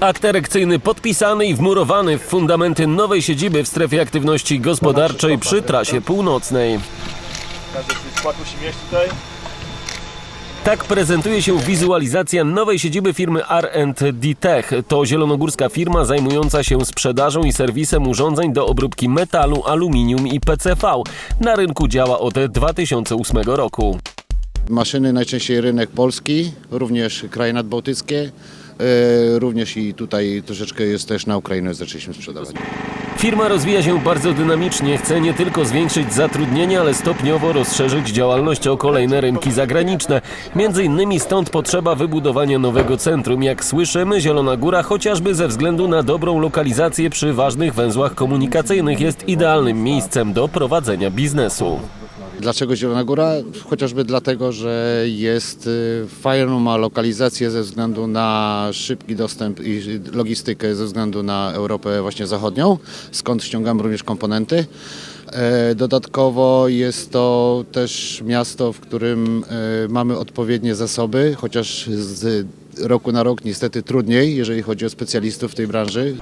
Akt erekcyjny podpisany i wmurowany w fundamenty nowej siedziby w strefie aktywności gospodarczej przy trasie północnej. Każdy tutaj. Tak prezentuje się wizualizacja nowej siedziby firmy R&D Tech. To zielonogórska firma zajmująca się sprzedażą i serwisem urządzeń do obróbki metalu, aluminium i PCV. Na rynku działa od 2008 roku. Maszyny najczęściej rynek polski, również kraje nadbałtyckie, również i tutaj troszeczkę jest też na Ukrainę zaczęliśmy sprzedawać. Firma rozwija się bardzo dynamicznie, chce nie tylko zwiększyć zatrudnienie, ale stopniowo rozszerzyć działalność o kolejne rynki zagraniczne. Między innymi stąd potrzeba wybudowania nowego centrum. Jak słyszymy, Zielona Góra chociażby ze względu na dobrą lokalizację przy ważnych węzłach komunikacyjnych jest idealnym miejscem do prowadzenia biznesu. Dlaczego Zielona Góra? Chociażby dlatego, że jest y, fajną ma lokalizację ze względu na szybki dostęp i logistykę ze względu na Europę właśnie zachodnią, skąd ściągamy również komponenty. E, Dodatkowo jest to też miasto, w którym e, mamy odpowiednie zasoby, chociaż z roku na rok niestety trudniej, jeżeli chodzi o specjalistów w tej branży.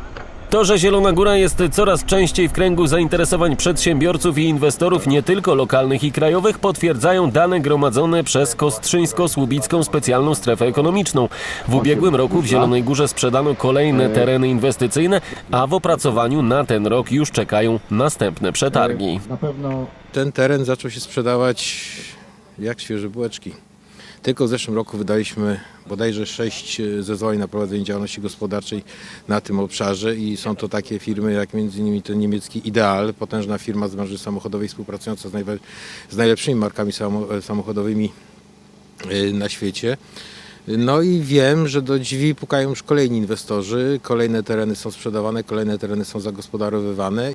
To, że Zielona Góra jest coraz częściej w kręgu zainteresowań przedsiębiorców i inwestorów, nie tylko lokalnych i krajowych, potwierdzają dane gromadzone przez Kostrzyńsko-Słubicką Specjalną Strefę Ekonomiczną. W ubiegłym roku w Zielonej Górze sprzedano kolejne tereny inwestycyjne, a w opracowaniu na ten rok już czekają następne przetargi. Ten teren zaczął się sprzedawać jak świeże bułeczki. Tylko w zeszłym roku wydaliśmy bodajże sześć e, zezwoleń na prowadzenie działalności gospodarczej na tym obszarze i są to takie firmy jak między innymi ten niemiecki Ideal, potężna firma z branży samochodowej współpracująca z, najlepszymi markami samo- samochodowymi e, na świecie. No i wiem, że do drzwi pukają już kolejni inwestorzy, kolejne tereny są sprzedawane, kolejne tereny są zagospodarowywane.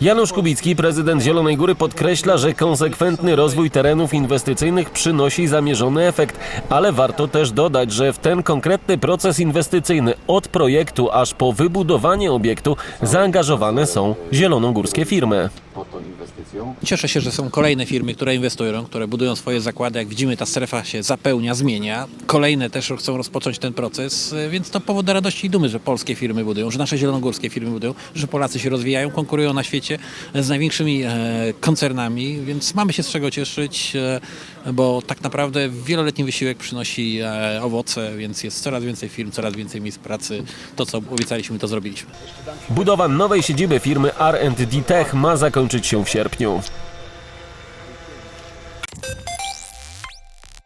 Janusz Kubicki, prezydent Zielonej Góry, podkreśla, że konsekwentny rozwój terenów inwestycyjnych przynosi zamierzony efekt, ale warto też dodać, że w ten konkretny proces inwestycyjny od projektu aż po wybudowanie obiektu zaangażowane są zielonogórskie firmy. Cieszę się, że są kolejne firmy, które inwestują, które budują swoje zakłady. Jak widzimy, ta strefa się zapełnia, zmienia. Kolejne też chcą rozpocząć ten proces, więc to powód do radości i dumy, że polskie firmy budują, że nasze zielonogórskie firmy budują, że Polacy się rozwijają, konkurują na świecie z największymi e, koncernami, więc mamy się z czego cieszyć, e, bo tak naprawdę wieloletni wysiłek przynosi e, owoce, więc jest coraz więcej firm, coraz więcej miejsc pracy. To, co obiecaliśmy, to zrobiliśmy. Budowa nowej siedziby firmy R&D Tech ma zakończyć się w sierpniu.